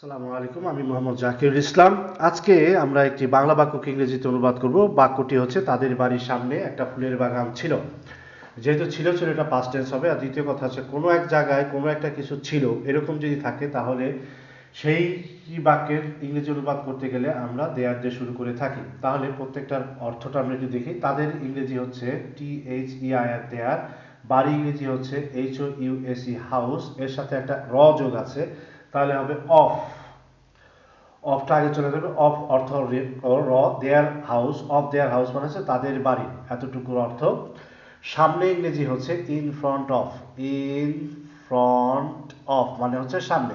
আসসালামু আলাইকুম, আমি মোহাম্মদ জাকিরুল ইসলাম। আজকে আমরা একটি বাংলা বাক্যকে ইংরেজিতে অনুবাদ করব। বাক্যটি হচ্ছে, তাদের বাড়ির সামনে একটা ফুলের বাগান ছিল। যেহেতু ছিল ছিল এটা পাস্ট টেন্স হবে। আর দ্বিতীয় কথা হচ্ছে, কোনো এক জায়গায় কোনো একটা কিছু ছিল। এরকম যদি থাকে, তাহলে সেই বাক্যের ইংরেজি অনুবাদ করতে গেলে আমরা দেয়ার দিয়ে শুরু করে থাকি। তাহলে প্রত্যেকটার অর্থটা আমরা একটু দেখি। তাদের ইংরেজি হচ্ছে টি এইচ ই আই আর দেয়ার বাড়ি ইংরেজি হচ্ছে H O U S E house এর সাথে একটা র যোগ আছে। তাহলে হবে অফ অফটা আগে চলে যাবে অফ অর্থ রে- their house of their house মানে হচ্ছে তাদের বাড়ি, এতটুকুর অর্থ। সামনে ইংরেজি হচ্ছে in front of in front of মানে হচ্ছে সামনে।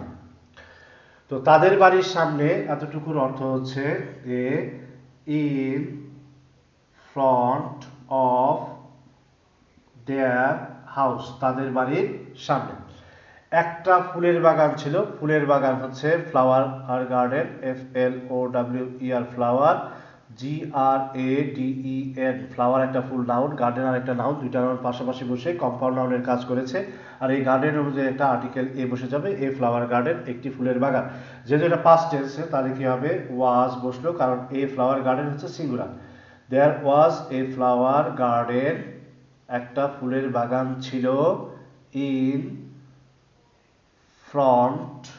তো তাদের বাড়ির সামনে এতটুকুর অর্থ হচ্ছে a in front of their house তাদের বাড়ির সামনে। একটা ফুলের বাগান ছিল। ফুলের বাগান হচ্ছে flower R garden F L O W E R flower G A R D E N flower একটা ফুল নাউন, গার্ডেন আর একটা নাউন, দুইটা নাউন পাশাপাশি বসে কম্পাউন্ড নাউনের কাজ করেছে। আর এই গার্ডেনের অনুযায়ী একটা আর্টিকেল এ বসে যাবে, এ ফ্লাওয়ার গার্ডেন, একটি ফুলের বাগান। যেহেতু এটা পাস্ট টেন্সে তাহলে কি হবে? ওয়াজ বসল, কারণ এ ফ্লাওয়ার গার্ডেন হচ্ছে singular there was a flower garden একটা ফুলের বাগান ছিল in front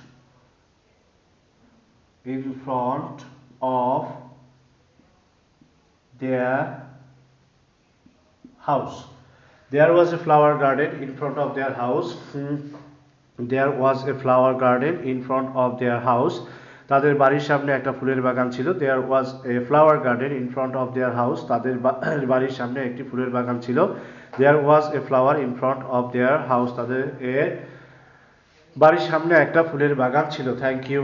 in front of their house there was a flower garden in front of their house Hmm. there was a flower garden in front of their house তাদের বাড়ির সামনে একটা ফুলের বাগান ছিল there was a flower garden in front of their house তাদের বাড়ির সামনে একটি ফুলের বাগান ছিল there was a flower in front of their house তাদের এর বাড়ির সামনে একটা ফুলের বাগান ছিল থ্যাংক ইউ